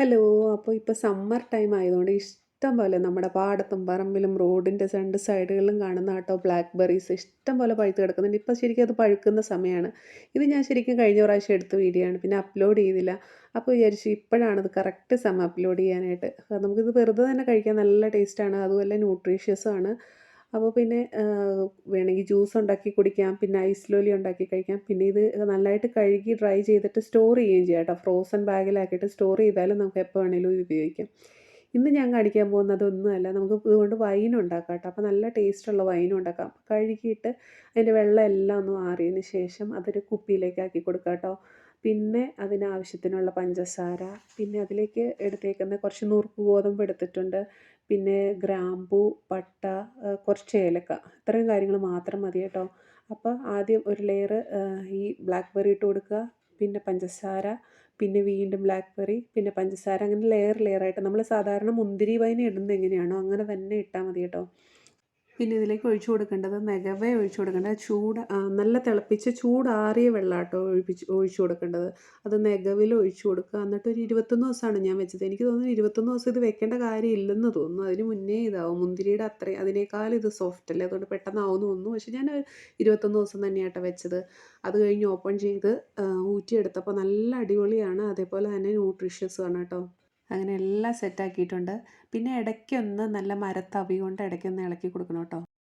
Hello അപ്പോൾ ഇപ്പോൾ summer time ആയതുകൊണ്ട് ഇഷ്ടം പോലെ നമ്മുടെ പാടത്തും പറമ്പിലും റോഡിന്റെ രണ്ട് സൈഡുകളിലും കാണുന്ന കേട്ടോ ബ്ലാക്ക് ബെറീസ് ഇഷ്ടം പോലെ പഴുത്ത് കിടക്കുന്നുണ്ട്. ഇപ്പോൾ ശരിക്കും അത് പഴുക്കുന്ന സമയമാണ് ഇത് ഞാൻ ശരിക്കും കഴിഞ്ഞ പ്രാവശ്യം എടുത്ത വീഡിയോ ആണ്. പിന്നെ അപ്ലോഡ് ചെയ്തില്ല. അപ്പോൾ വിചാരിച്ചു ഇപ്പോഴാണ് അത് കറക്റ്റ് സമയം അപ്ലോഡ് ചെയ്യാനായിട്ട്. നമുക്കിത് വെറുതെ തന്നെ കഴിക്കാൻ നല്ല ടേസ്റ്റാണ് അതുപോലെ ന്യൂട്രീഷ്യസും ആണ്. അപ്പോൾ പിന്നെ വേണമെങ്കിൽ ജ്യൂസ് ഉണ്ടാക്കി കുടിക്കാം പിന്നെ ഐസ് ലോലി ഉണ്ടാക്കി കഴിക്കാം. പിന്നെ ഇത് നല്ലതായിട്ട് കഴുകി ഡ്രൈ ചെയ്തിട്ട് സ്റ്റോർ ചെയ്യുകയും ചെയ്യാം കേട്ടോ. ഫ്രോസൺ ബാഗിലാക്കിയിട്ട് സ്റ്റോർ ചെയ്താലും നമുക്ക് എപ്പോൾ വേണമെങ്കിലും ഉപയോഗിക്കാം. ഇന്ന് ഞാൻ കാണിക്കാൻ പോകുന്നത് ഒന്നുമല്ല നമുക്ക് ഇതുകൊണ്ട് വൈൻ ഉണ്ടാക്കാം കേട്ടോ. അപ്പോൾ നല്ല ടേസ്റ്റുള്ള വൈനും ഉണ്ടാക്കാം. കഴുകിയിട്ട് അതിന്റെ വെള്ളം എല്ലാം ഒന്ന് മാറിയതിന് ശേഷം അതൊരു കുപ്പിയിലേക്ക് ആക്കി കൊടുക്കാം കേട്ടോ. പിന്നെ അതിനാവശ്യത്തിനുള്ള പഞ്ചസാര പിന്നെ അതിലേക്ക് എടുത്തേക്കുന്ന കുറച്ച് നുറുക്ക് ഗോതമ്പ് എടുത്തിട്ടുണ്ട്. പിന്നെ ഗ്രാമ്പു പട്ട കുറച്ച് ഏലക്ക. ഇത്രയും കാര്യങ്ങൾ മാത്രം മതി കേട്ടോ. അപ്പോൾ ആദ്യം ഒരു ലെയർ ഈ ബ്ലാക്ക് ബെറി ഇട്ട് കൊടുക്കുക. പിന്നെ പഞ്ചസാര പിന്നെ വീണ്ടും ബ്ലാക്ക്ബെറി പിന്നെ പഞ്ചസാര അങ്ങനെ ലെയർ ലെയറായിട്ട് നമ്മൾ സാധാരണ മുന്തിരി വൈൻ ഇടുന്നത് എങ്ങനെയാണോ അങ്ങനെ തന്നെ ഇട്ടാൽ മതി കേട്ടോ. പിന്നെ ഇതിലേക്ക് ഒഴിച്ചു കൊടുക്കേണ്ടത് നെഗവേ ഒഴിച്ചു കൊടുക്കേണ്ടത്. ചൂട് നല്ല തിളപ്പിച്ച് ചൂടാറിയ വെള്ളം കേട്ടോ ഒഴിപ്പിച്ച് ഒഴിച്ചു കൊടുക്കേണ്ടത്. അത് നെഗവിൽ ഒഴിച്ചു കൊടുക്കുക. എന്നിട്ട് ഒരു ഇരുപത്തൊന്ന് ദിവസമാണ് ഞാൻ വെച്ചത്. എനിക്ക് തോന്നുന്നു ഇരുപത്തൊന്ന് ദിവസം ഇത് വെക്കേണ്ട കാര്യമില്ലെന്ന് തോന്നുന്നു. അതിന് മുന്നേ ഇതാവും. മുന്തിരിയുടെ അത്രയും അതിനേക്കാൾ ഇത് സോഫ്റ്റ് അല്ലേ? അതുകൊണ്ട് പെട്ടെന്നാവുമെന്ന് തോന്നുന്നു. പക്ഷേ ഞാൻ ഇരുപത്തൊന്ന് ദിവസം തന്നെയാട്ടോ വെച്ചത്. അത് കഴിഞ്ഞ് ഓപ്പൺ ചെയ്ത് ഊറ്റിയെടുത്തപ്പോൾ നല്ല അടിപൊളിയാണ്. അതേപോലെ തന്നെ ന്യൂട്രീഷ്യസ് ആണ് കേട്ടോ. അങ്ങനെ എല്ലാം സെറ്റാക്കിയിട്ടുണ്ട് പിന്നെ ഇടയ്ക്കൊന്ന് നല്ല മരത്തവി കൊണ്ട് ഇടയ്ക്കൊന്ന് ഇളക്കി കൊടുക്കണം കേട്ടോ.